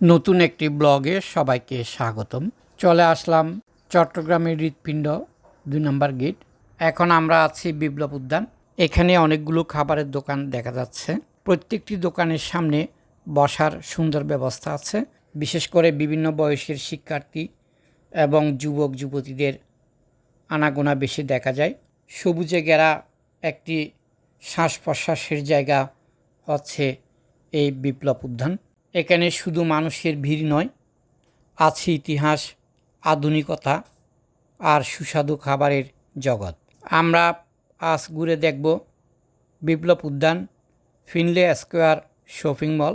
নতুন একটি ব্লগে সবাইকে স্বাগতম। চলে আসলাম চট্টগ্রামের হৃৎপিণ্ড, দুই নম্বর গেট। এখন আমরা আছি বিপ্লব উদ্যান। এখানে অনেকগুলো খাবারের দোকান দেখা যাচ্ছে। প্রত্যেকটি দোকানের সামনে বসার সুন্দর ব্যবস্থা আছে। বিশেষ করে বিভিন্ন বয়সের শিক্ষার্থী এবং যুবক, যুবতীদের আনাগোনা বেশি দেখা যায়। সবুজে ঘেরা একটি শ্বাস প্রশ্বাসের জায়গা হচ্ছে এই বিপ্লব উদ্যান। এখানে শুধু মানুষের ভিড় নয়, আছে ইতিহাস, আধুনিকতা আর সুস্বাদু খাবারের জগৎ। আমরা আজ ঘুরে দেখব Biplob Udyan, Finlay square shopping mall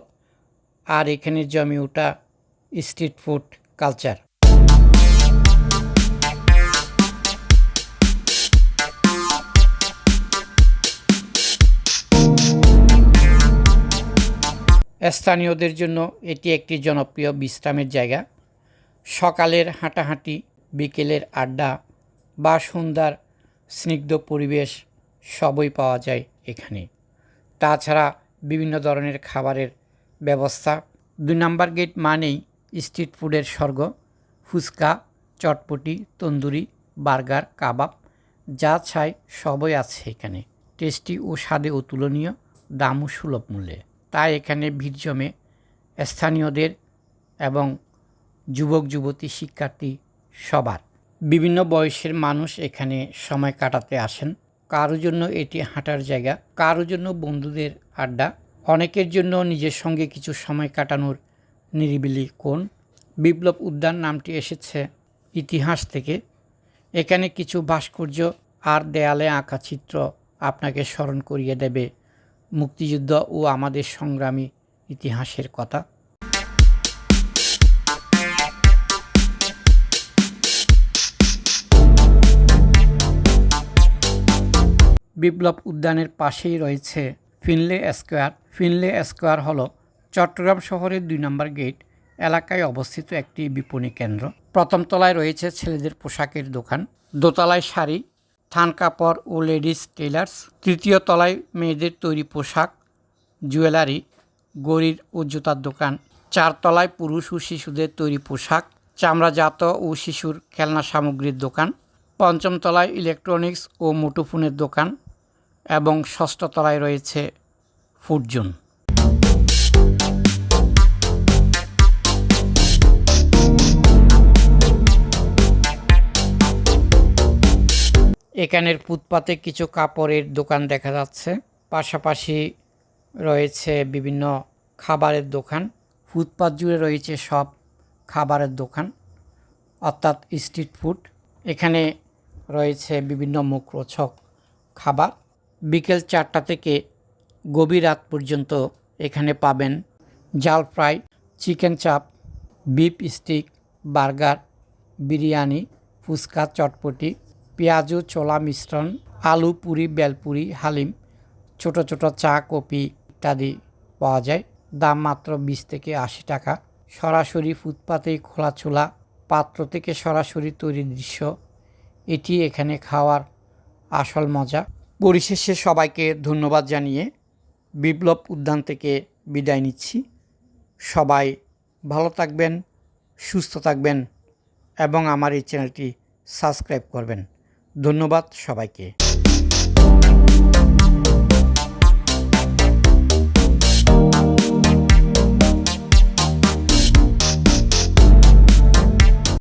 আর এখানে জমে ওঠা স্ট্রিট ফুড কালচার। স্থানীয়দের জন্য এটি একটি জনপ্রিয় বিশ্রামের জায়গা। সকালের হাঁটাহাঁটি, বিকেলের আড্ডা বা সন্ধ্যার স্নিগ্ধ পরিবেশ সবই পাওয়া যায় এখানে। তাছাড়া বিভিন্ন ধরনের খাবারের ব্যবস্থা। দুই নাম্বার গেট মানেই স্ট্রিট ফুডের স্বর্গ। ফুচকা, চটপটি, তন্দুরি, বার্গার, কাবাব যা চাই সবই আছে এখানে। টেস্টি ও স্বাদে অতুলনীয় দামও সুলভ মূল্যে। তাই এখানে ভিড় জমে স্থানীয়দের এবং যুবক যুবতী শিক্ষার্থী সবার। বিভিন্ন বয়সের মানুষ এখানে সময় কাটাতে আসেন। কারোর জন্য এটি হাঁটার জায়গা, কারও জন্য বন্ধুদের আড্ডা, অনেকের জন্য নিজের সঙ্গে কিছু সময় কাটানোর নিরিবিলি কোণ। বিপ্লব উদ্যান নামটি এসেছে ইতিহাস থেকে। এখানে কিছু ভাস্কর্য আর দেয়ালে আঁকা চিত্র আপনাকে স্মরণ করিয়ে দেবে মুক্তিযুদ্ধ ও আমাদের সংগ্রামী ইতিহাসের কথা। বিপ্লব উদ্যানের পাশেই রয়েছে ফিনলে স্কোয়ার। ফিনলে স্কোয়ার হল চট্টগ্রাম শহরের দুই নম্বর গেট, এলাকায় অবস্থিত একটি বিপণী কেন্দ্র। প্রথম তলায় রয়েছে ছেলেদের পোশাকের দোকান। দোতলায় শাড়ি থান কাপড় ও লেডিস টেলার্স তৃতীয় তলায় মেয়েদের তৈরি পোশাক, জুয়েলারি গড়ির ও জুতার দোকান। চারতলায় পুরুষ ও শিশুদের তৈরি পোশাক, চামড়াজাত ও শিশুর খেলনা সামগ্রীর দোকান। পঞ্চম তলায় ইলেকট্রনিক্স ও মুঠোফোনের দোকান এবং ষষ্ঠ তলায় রয়েছে ফুডজোন এখানের ফুটপাতে কিছু কাপড়ের দোকান দেখা যাচ্ছে। পাশাপাশি রয়েছে বিভিন্ন খাবারের দোকান। ফুটপাত জুড়ে রয়েছে সব খাবারের দোকান, অর্থাৎ স্ট্রিট ফুড। এখানে রয়েছে বিভিন্ন মুখরোচক খাবার। বিকেল চারটা থেকে গভীর রাত পর্যন্ত এখানে পাবেন জাল fry, chicken chaap, beef steak, burger, biryani, phuchka, চটপটি পেঁয়াজু, ছোলা মিশ্রণ, আলু, পুরি, বেলপুরি, হালিম, ছোট ছোট চা কফি ইত্যাদি পাওয়া যায়। দাম মাত্র বিশ থেকে আশি টাকা। সরাসরি ফুটপাতেই খোলাছোলা পাত্র থেকে সরাসরি তৈরি দৃশ্য। এটি এখানে খাওয়ার আসল মজা। পরিশেষে সবাইকে ধন্যবাদ জানিয়ে বিপ্লব উদ্যান থেকে বিদায় নিচ্ছি। সবাই ভালো থাকবেন, সুস্থ থাকবেন এবং আমার এই চ্যানেলটি সাবস্ক্রাইব করবেন। ধন্যবাদ সবাইকে।